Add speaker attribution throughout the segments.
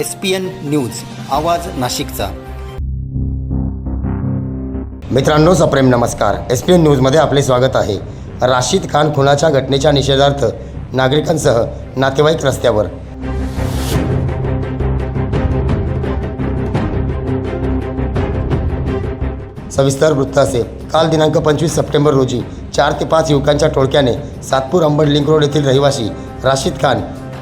Speaker 1: S P N news आवाज नाशिकचा.
Speaker 2: मित्रांनो सप्रेम नमस्कार. एस पी एन न्यूजमध्ये आपले स्वागत आहे. राशीद खान खुनाच्या घटनेच्या निषेधार्थ नागरिकांसह नातेवाईक रस्त्यावर. सविस्तर वृत्त असे. काल दिनांक पंचवीस सप्टेंबर रोजी चार ते पाच युवकांच्या टोळक्याने सातपूर अंबड लिंक रोड येथील रहिवासी राशीद खान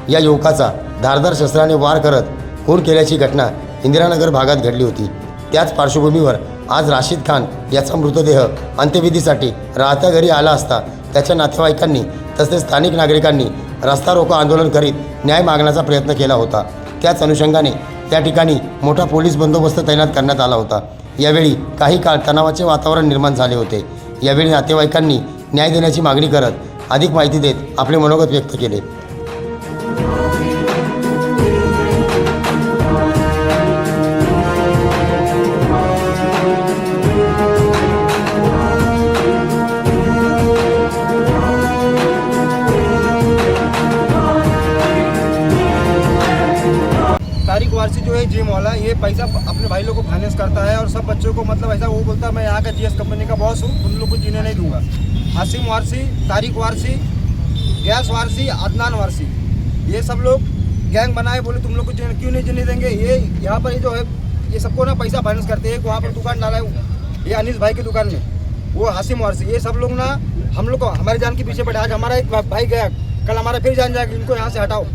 Speaker 2: या युवकाचा धारदार शस्त्राने वार करत खून केल्याची घटना इंदिरानगर भागात घडली होती. त्याच पार्श्वभूमीवर आज राशीद खान याचा मृतदेह अंत्यविधीसाठी राहत्या घरी आला असता त्याच्या नातेवाईकांनी तसेच स्थानिक नागरिकांनी रस्ता रोको आंदोलन करीत न्याय मागण्याचा प्रयत्न केला होता. त्याच अनुषंगाने त्या ठिकाणी मोठा पोलीस बंदोबस्त तैनात करण्यात आला होता. यावेळी काही काळ तणावाचे वातावरण निर्माण झाले होते. यावेळी नातेवाईकांनी न्याय देण्याची मागणी करत अधिक माहिती देत आपले मनोगत व्यक्त केले.
Speaker 3: है जिम वाला, ये पैसा अपने भाई लोग को फाइनेंस करता है और सब बच्चों को मतलब ऐसा वो बोलता है, मैं यहाँ का जीएस कंपनी का बॉस हूँ, उन लोग को जीने नहीं दूँगा। हासिम वारसी, तारिक वारसी, गैस वारसी, अदनान वारसी, ये सब लोग गैंग बनाए, बोले, तुम लोग को जीने- क्यों नहीं जीने देंगे? ये यहाँ पर ये जो है, ये सबको ना पैसा फाइनेंस करते हैं वहाँ पर दुकान डाला है, ये अनिस भाई की दुकान में, वो हासिम वारसी, ये सब लोग ना, हम लोग को, हमारे जान के पीछे पड़े, आज हमारा एक भाई गया, कल हमारा फिर जान जाएगा, इनको यहाँ से हटाओ।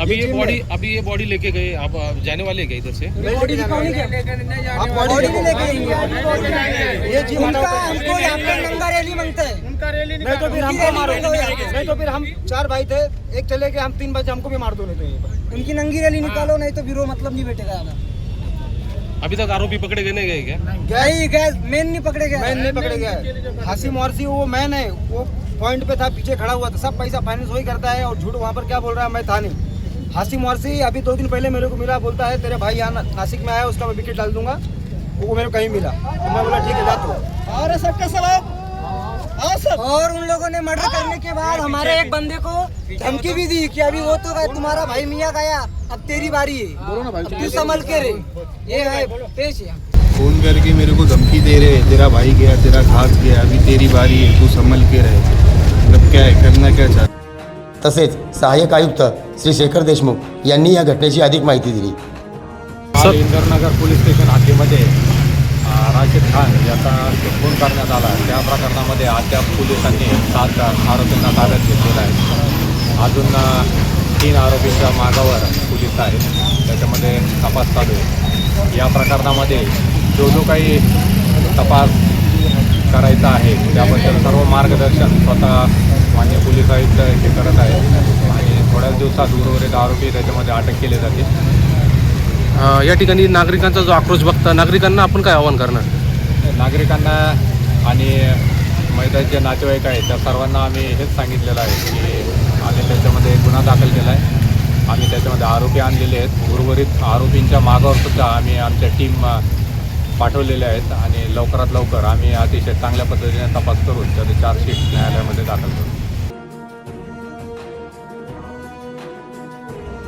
Speaker 4: अभी
Speaker 3: ये
Speaker 4: बॉडी अभी ये बॉडी लेके गए आप जाने वाले हैं क्या इधर से।
Speaker 3: आप बॉडी नहीं लेके ये जी
Speaker 5: उनका हमको यहाँ पे नंगा रैली मांगते हैं।
Speaker 3: नहीं तो फिर हमको मारो। नहीं तो फिर हम चार भाई थे एक चले गए हम तीन बजे हमको भी मार दो नहीं तो यहीं
Speaker 5: उनकी नंगी रैली निकालो नहीं तो बिरो मतलब नहीं बैठेगा
Speaker 4: अभी तक आरोपी पकड़े गए नहीं गए क्या?
Speaker 5: गए गैस मेन नहीं पकड़े गए।
Speaker 3: मैन नहीं पकड़े गया हासिम वारसी वो मैन है। वो पॉइंट पे था पीछे खड़ा हुआ था। सब पैसा फाइनेंस वही करता है और झूठ वहाँ पर क्या बोल रहा है मैं था नहीं। हासिम वारसी अभी दो दिन पहले मेरे को मिला बोलता है तेरे भाई यहाँ नासिक में आया उसका मैं विकेट डाल दूँगा। वो मेरे को कहीं मिला। तो मैं बोला ठीक है जा अरे सबके सवाल?
Speaker 5: और उन लोगों ने मर्डर करने के बाद हमारे एक बंदे को धमकी भी दी कि अभी वो तो गया तुम्हारा भाई मियाँ गया अब तेरी बारी है। तू संभल के रे ये है पेश
Speaker 6: फ़ोन करके मेरे को धमकी दे रहे हैं तेरा भाई गया तेरा घास गया अभी तेरी बारी है तू संभल के रहे। मतलब क्या है करना क्या चाहते
Speaker 2: तसेच सहाय्यक आयुक्त श्री शेखर देशमुख यांनी या घटनेची अधिक माहिती दिली.
Speaker 7: इंदरनगर पोलीस स्टेशन हद्दीमध्ये राशिद खान याचा खून करण्यात आला. त्या प्रकरणामध्ये अद्याप पोलिसांनी सात आरोपींना ताब्यात घेतलेला आहे. अजून तीन आरोपींच्या मागावर पोलीस आहेत. त्याच्यामध्ये तपास चालू आहे. या प्रकरणामध्ये जो जो काही तपास करायचा आहे त्याबद्दल सर्व मार्गदर्शन स्वतः मान्य पोलीस आयुक्त हे करत आहेत थोड्याच दिवसात उर्वरित आरोपी त्याच्यामध्ये अटक केले जातील
Speaker 4: अं, या ठिकाणी नागरिकांचा जो आक्रोश बघता नागरिकांना आपण काय आवाहन करणार?
Speaker 7: नागरिकांना आणि मैदानचे नातेवाईक आहेत त्या सर्वांना आम्ही हेच सांगितलेलं आहे की आम्ही त्याच्यामध्ये गुन्हा दाखल केला आहे. आम्ही त्याच्यामध्ये आरोपी आणलेले आहेत. उर्वरित आरोपींच्या मागावर सुद्धा आम्ही आमच्या टीम पाठवलेल्या आहेत आणि लवकरात लवकर आम्ही अतिशय चांगल्या पद्धतीने तपास करून त्याचे चार्जशीट न्यायालयामध्ये दाखल करू.